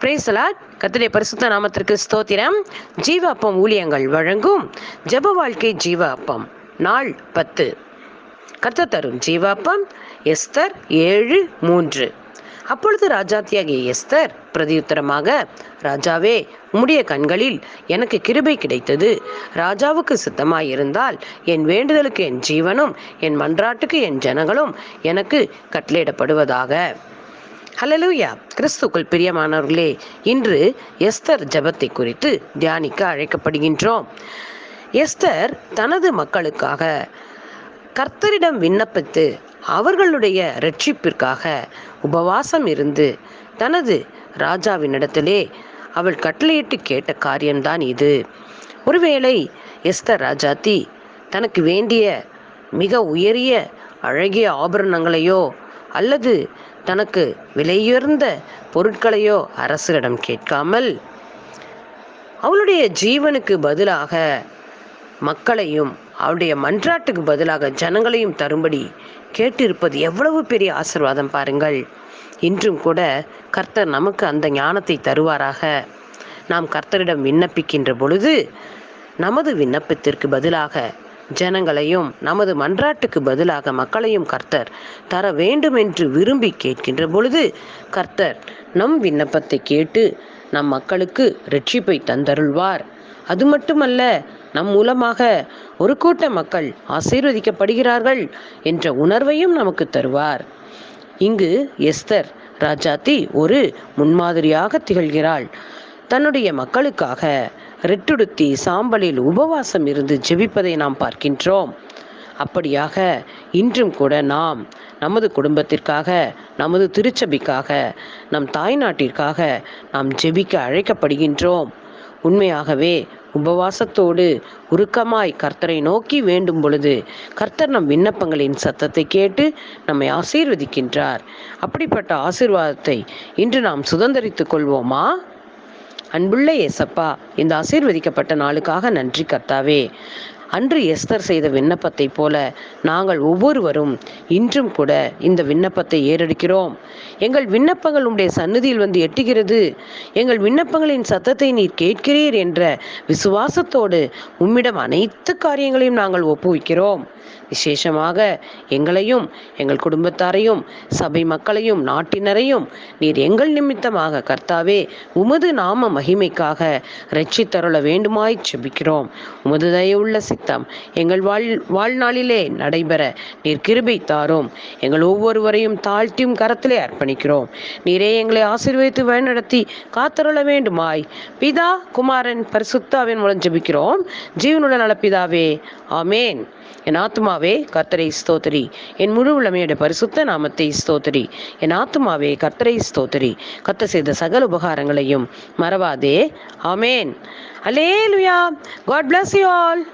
பிரேசலாட் கத்திரிய பரிசுத்த நாமத்திற்கு ஸ்தோத்திரம். ஜீவ அப்பம் ஊழியங்கள் வழங்கும். ஜெப வாழ்க்கை ஜீவ அப்பம் நாள் பத்து. கத்த தரும் ஜீவ அப்பம் எஸ்தர் ஏழு மூன்று. அப்பொழுது ராஜாத்தியாகிய எஸ்தர் பிரதியுத்தரமாக ராஜாவே உம்முடைய கண்களில் எனக்கு கிருபை கிடைத்தது. ராஜாவுக்கு சித்தமாயிருந்தால் என் வேண்டுதலுக்கு என் ஜீவனும் என் மன்றாட்டுக்கு என் ஜனங்களும் எனக்கு கட்டளையிடப்படுவதாக. ஹலலூயா கிறிஸ்துக்குள் பிரியமானவர்களே இன்று எஸ்தர் ஜெபத்தை குறித்து தியானிக்க அழைக்கப்படுகின்றோம். எஸ்தர் தனது மக்களுக்காக கர்த்தரிடம் விண்ணப்பித்து அவர்களுடைய ரட்சிப்பிற்காக உபவாசம் இருந்து தனது ராஜாவினிடத்திலே அவள் கட்டளையிட்டு கேட்ட காரியம்தான் இது. ஒருவேளை எஸ்தர் ராஜாத்தி தனக்கு வேண்டிய மிக உயரிய அழகிய ஆபரணங்களையோ அல்லது தனக்கு விலையுயர்ந்த பொருட்களையோ அரசரிடம் கேட்காமல் அவளுடைய ஜீவனுக்கு பதிலாக மக்களையும் அவளுடைய மன்றாட்டுக்கு பதிலாக ஜனங்களையும் தரும்படி கேட்டிருப்பது எவ்வளவு பெரிய ஆசிர்வாதம் பாருங்கள். இன்றும் கூட கர்த்தர் நமக்கு அந்த ஞானத்தை தருவாராக. நாம் கர்த்தரிடம் விண்ணப்பிக்கின்ற பொழுது நமது விண்ணப்பத்திற்கு பதிலாக ஜனங்களையும் நமது மன்றாட்டுக்கு பதிலாக மக்களையும் கர்த்தர் தர வேண்டும் என்று விரும்பி கேட்கின்ற பொழுது கர்த்தர் நம் விண்ணப்பத்தை கேட்டு நம் மக்களுக்கு ரட்சிப்பை தந்தருள்வார். அது மட்டுமல்ல நம் மூலமாக ஒரு கூட்ட மக்கள் ஆசீர்வதிக்கப்படுகிறார்கள் என்ற உணர்வையும் நமக்கு தருவார். இங்கு எஸ்தர் ராஜாத்தி ஒரு முன்மாதிரியாக திகழ்கிறாள். தன்னுடைய மக்களுக்காக ரெட்டுடுத்தி சாம்பலில் உபவாசம் இருந்து ஜெபிப்பதை நாம் பார்க்கின்றோம். அப்படியாக இன்றும் கூட நாம் நமது குடும்பத்திற்காக நமது திருச்சபைக்காக நம் தாய்நாட்டிற்காக நாம் ஜெபிக்க அழைக்கப்படுகின்றோம். உண்மையாகவே உபவாசத்தோடு உருக்கமாய் கர்த்தரை நோக்கி வேண்டும் பொழுது கர்த்தர் நம் விண்ணப்பங்களின் சத்தத்தை கேட்டு நம்மை ஆசீர்வதிக்கின்றார். அப்படிப்பட்ட ஆசீர்வாதத்தை இன்று நாம் சுதந்திரித்துக் கொள்வோமா? அன்புள்ள ஏசப்பா இந்த ஆசீர்வதிக்கப்பட்ட நாளுக்காக நன்றி கர்த்தாவே. அன்று எஸ்தர் செய்த விண்ணப்பத்தை போல நாங்கள் ஒவ்வொருவரும் இன்றும் கூட இந்த விண்ணப்பத்தை ஏறெடுக்கிறோம். எங்கள் விண்ணப்பங்கள் உடைய சன்னதியில் வந்து எட்டுகிறது. எங்கள் விண்ணப்பங்களின் சத்தத்தை நீர் கேட்கிறீர் என்ற விசுவாசத்தோடு உம்மிடம் அனைத்து காரியங்களையும் நாங்கள் ஒப்புவிக்கிறோம். விசேஷமாக எங்களையும் எங்கள் குடும்பத்தாரையும் சபை மக்களையும் நாட்டினரையும் நீர் எங்கள் நிமித்தமாக கர்த்தாவே உமது நாம மகிமைக்காக ரட்சித்தருள வேண்டுமாய் செபிக்கிறோம். உமது தயவுள்ள சித்தம் எங்கள் வாழ் வாழ்நாளிலே நடைபெற நீர் கிருபை தாரும். எங்கள் ஒவ்வொருவரையும் தாழ்த்தியும் கரத்திலே அர்ப்பணிக்கிறோம். நீரே எங்களை ஆசீர்வதித்து வழிநடத்தி காத்தருள வேண்டுமாய். பிதா குமாரன் பரிசுத்தாவின் மூலம் ஜெபிக்கிறோம். ஜீவனுள்ள நலப்பிதாவே ஆமேன். என் ஆத்மாவே கர்த்தரை ஸ்தோத்திரி. என் முழு உளமையோட பரிசுத்த நாமத்தை ஸ்தோத்திரி. என் ஆத்மாவே கர்த்தரை ஸ்தோத்திரி. கத்த செய்த சகல உபகாரங்களையும் மறவாதே. ஆமேன். Alleluia God bless you all